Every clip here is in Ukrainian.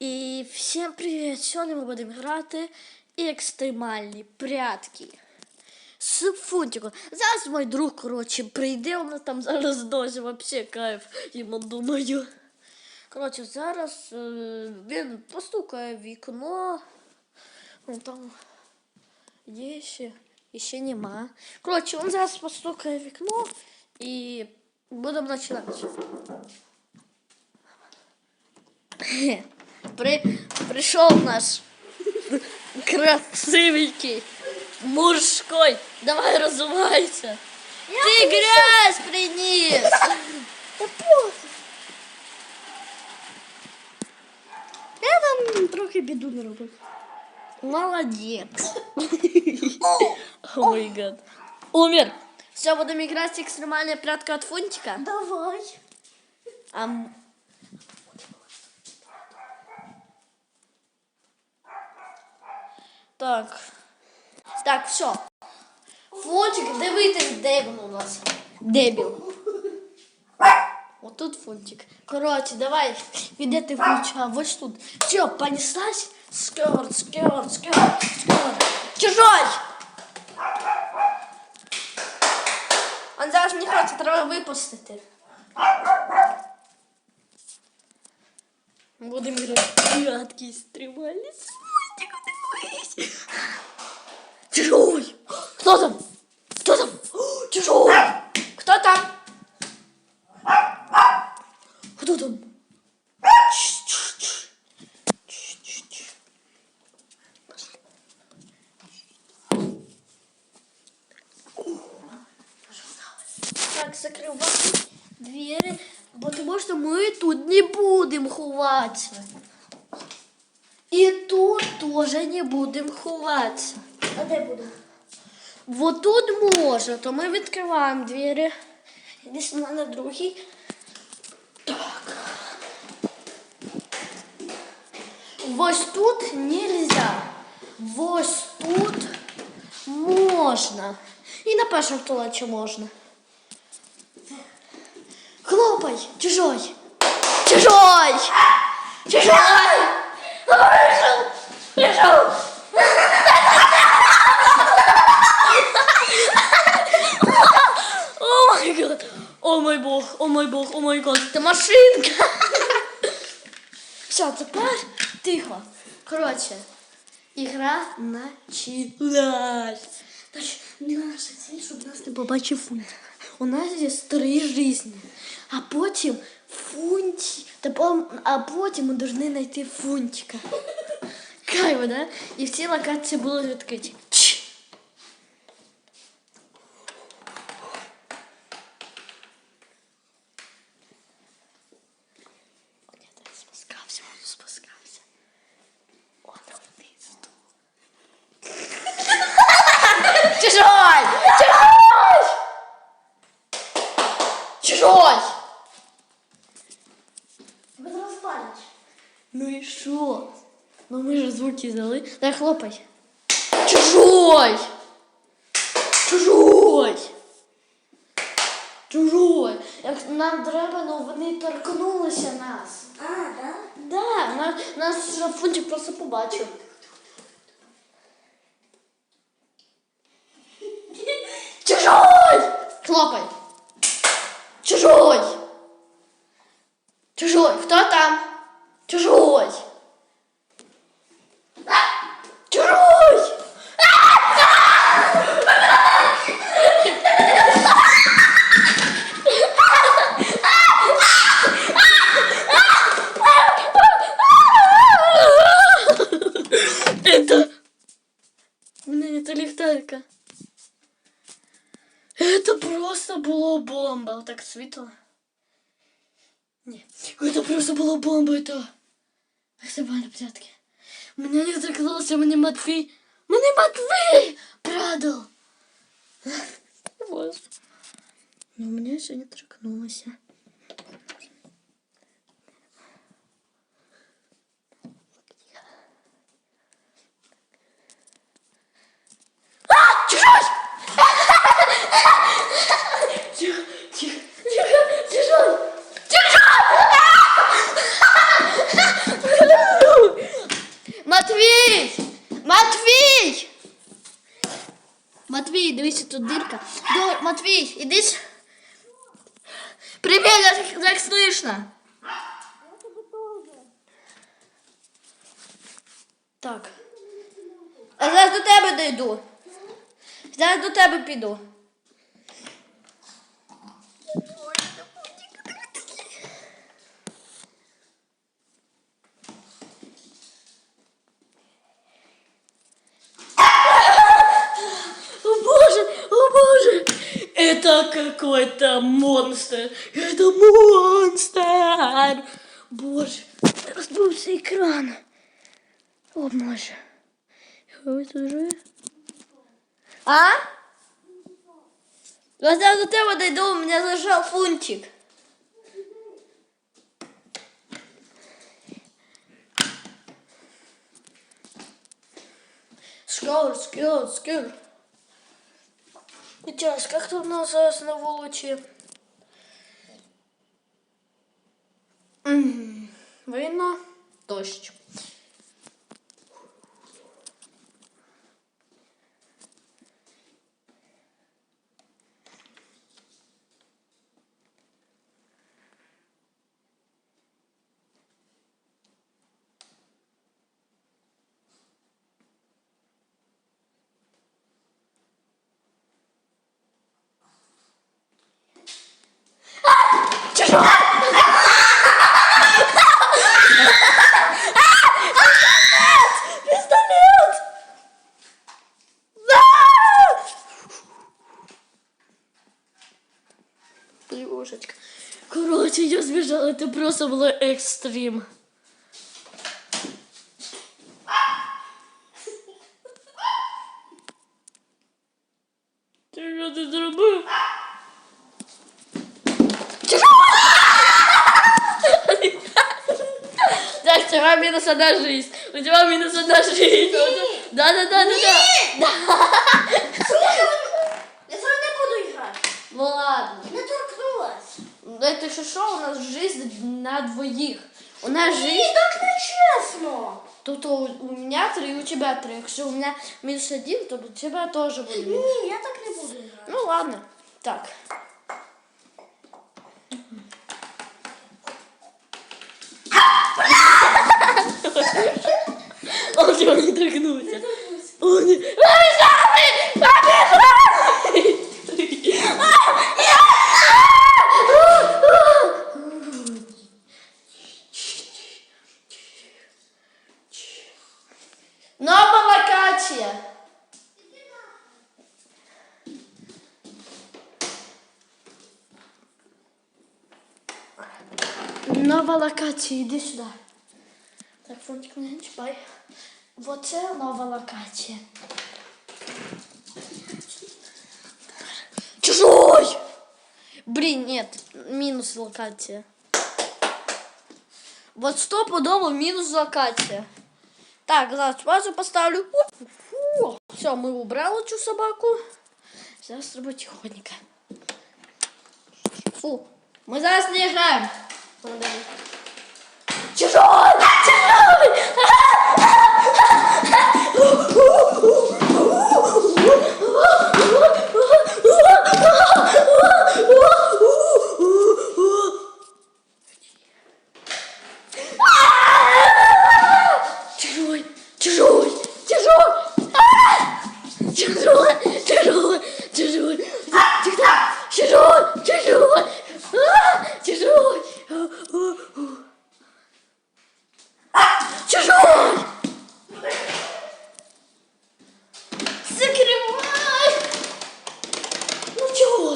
І всім привіт! Сьогодні ми будемо грати екстремальні прятки з фунтиком. Зараз мій друг, коротше, прийде, вона там зараз досі вообще кайф, йому думаю. Коротше, зараз е, він постукає вікно. Ну, там є ще, і ще нема. Коротше, він зараз постукає вікно і будемо починати. При, пришел наш красивенький мужской. Давай разувайся. Ты грязь принес. Я там трохи біду не робив. Молодец. О май гад. Умер. Все, будем играть экстремальная прятка от фунтика. Давай. А Так. Так, все. Фунтик, дивитись, де він у нас. Дебіл. Отут фунтик. Коротше, давай, іде ти включа, ось тут. Все, понеслась. Скорт, скорт, скорт, скорт. Чужой! Он зараз не хоче, треба випустити. Будемо грати прятки Чужой! Кто там? Кто там? О, Чужой! Кто там? Кто там? Чш, чш, чш. Чш, чш, чш. Пошли. Так, закривай двері, бо тому що ми тут не будемо ховатися. І тут теж не будемо ховатися. А де буду? Вот тут можна, то ми відкриваємо двері. Десь на на другий. Так. Ось тут нельзя. Ось тут можна. І на першому туалеті можна. Хлопай, чужой. Чужой! Чужой! О май гад! О мой бог, о мой бог, о мой гад, це машинка! Все, тепер тихо. Коротше, ігра началась. Значить, наша ціль, щоб нас не побачив. У нас є три житті. А потім пом- а потім ми повинні знайти фунтика. Кайво, да? І всі локації будут відкриті. Чш. Нет, он спускался, он спускался. Он вниз. Чужой! Чужой! Чужой! Без розпалюч. Ну и шо? Ну мы же. Дай хлопай. Чужой! Чужой! Чужой! Як нам треба, ну вони торкнулися нас. А, да? Да, нас, нас вже фунтик просто побачив. просто было бомба. Вот так світло. Ні. Это просто была бомба, это... Экстремальные прятки. Мене не торкнулося, мені Матвій... Мені Матвій продал. Боже. Но мне ще не торкнулося. Тут дырка. До, Матвей, иди. Привет, как, як слышно? Так. А зараз до тебе дойду. Зараз до тебе піду. Это какой-то монстр! Это монстр! Боже, розбився екран. О боже. Тут живі? А? Я до тебе дойду, у меня зажал фунтик. Скоро, скоро, скоро. Сейчас, как тут у нас на? М, Видно? Дощ. Чужой! Пистолет! Плюшечка. Короче, я сбежала, это просто было экстрим. Тебя минус одна жизнь. У тебя минус одна жизнь. Да, да, да, да, да. Я з вами не буду грати. Ну ладно. Не торкнулась. Ну, Это что, что у нас жизнь на двоих? У нас Ні, жизнь, так не чесно. то, то у у меня три, у тебя три. Если у меня минус один, то у тебя тоже будет. Ні, я так не буду грати. Ну ладно. Так. Onde, onde Dragnúcia? Onde? Nova Lacátia. Nova Lacati, deixa eu dar. Так, фунтик мене не чіпай. Оце нова локація. Чужой! Блин, нет, минус локація. Вот стопудово минус локація. Так, зараз паузу поставлю. Фу. Все, ми убрали цю собаку. Зараз треба тихонько. Фу. Ми зараз не граємо. Чужой! Чужой! Whoa!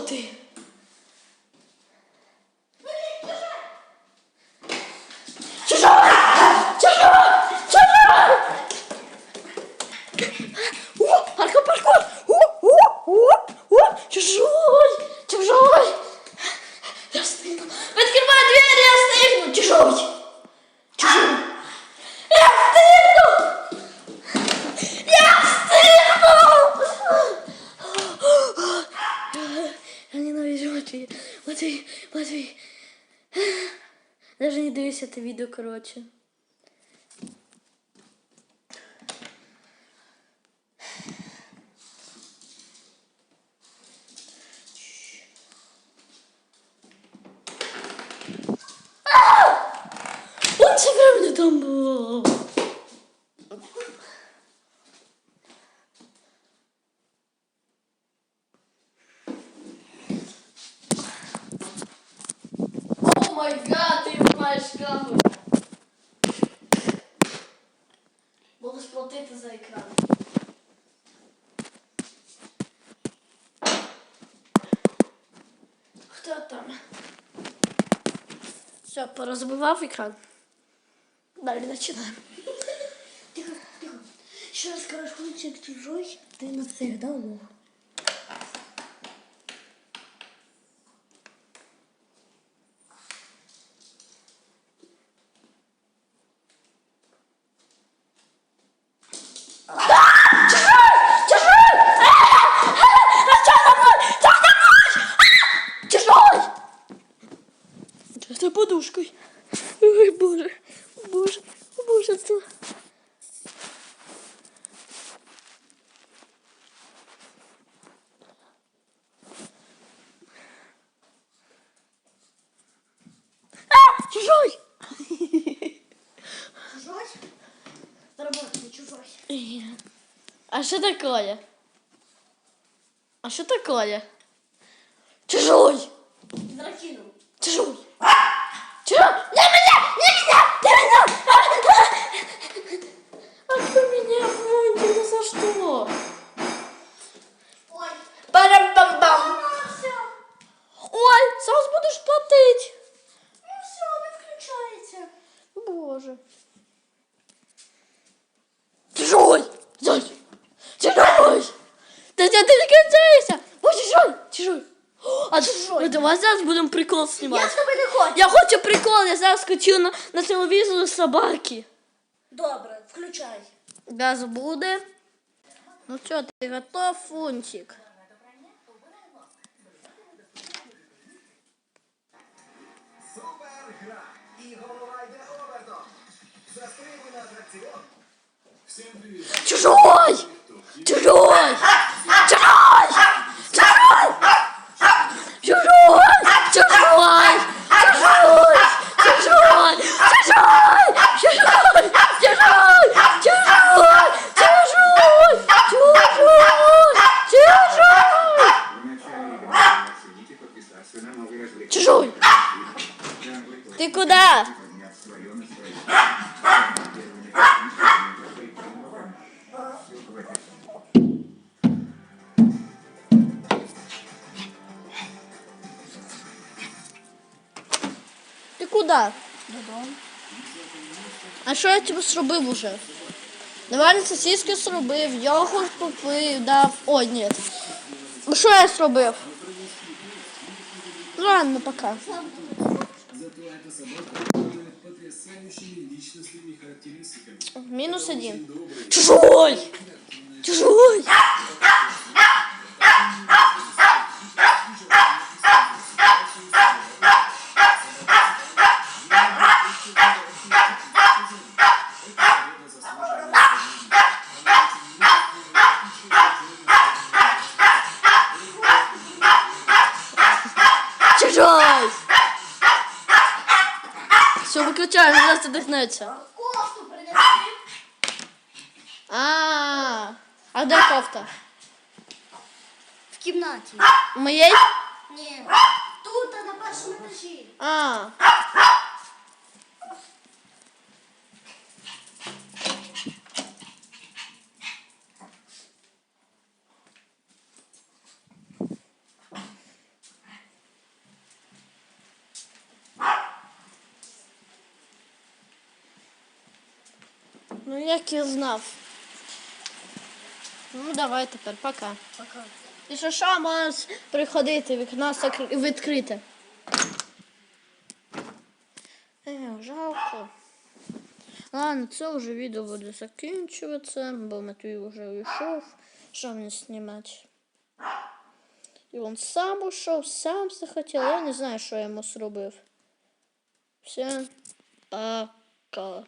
Ну Матвея. Матвей, Матвей. Даже не дивись это видео, короче. це прям не там було. О май гад, ти маєш камеру. Будеш платити за екран. Хто там? Все, порозбивав екран. Далі починаємо. Тихо, тихо. Еще раз худчик чужой, ты навсегда лох. Це. А, чужой! Чужой? Заработай, чужой. А что такое? А что такое? Чужой! Закинул. Чужой! Чужой! Не меня! Не меня! Не меня! А ты меня, Фунтик, ну за что? Ой. Парам-пам-пам! все. Ой, зараз будеш платить. Ну все, не включайте. Боже. Чужой! Чужой! Чужой! Ти, ти, ти не кінчаєшся! Ой, чужой! Чужой! А чужой! Давай зараз будемо прикол Я знімати. с тобой не хочу. Я хочу прикол, я зараз хочу на, на телевізору собаки. Добре, включай. Газ буде. Ну що, ти готов, Фунтик? Супергра! І голова йде обертом. Застрибуй на атракціон. Всім привіт! Чужой! Чужой! Чужой! Чужой! Чужой! Куди? Додому. А що я тобі зробив уже? Давай сосиски зробив, йогурт купив, дав. Ой, ні. Ну, Що я зробив? Ладно, пока. Минус один. Чужой! Чужой! Чужой! становится? Кофту. А, -а, а где кофта? В кімнаті. Моей? Нет. Тут, а на першому этаже. А. Ну, як я знав. Ну, давай тепер, пока. Пока. І що що можеш приходити, вікно відкрите. Е, жалко. Ладно, це вже відео буде закінчуватися, бо Матвій вже уйшов. Що мені знімати? І він сам ушов, сам захотів. Я не знаю, що я йому зробив. Все, пока.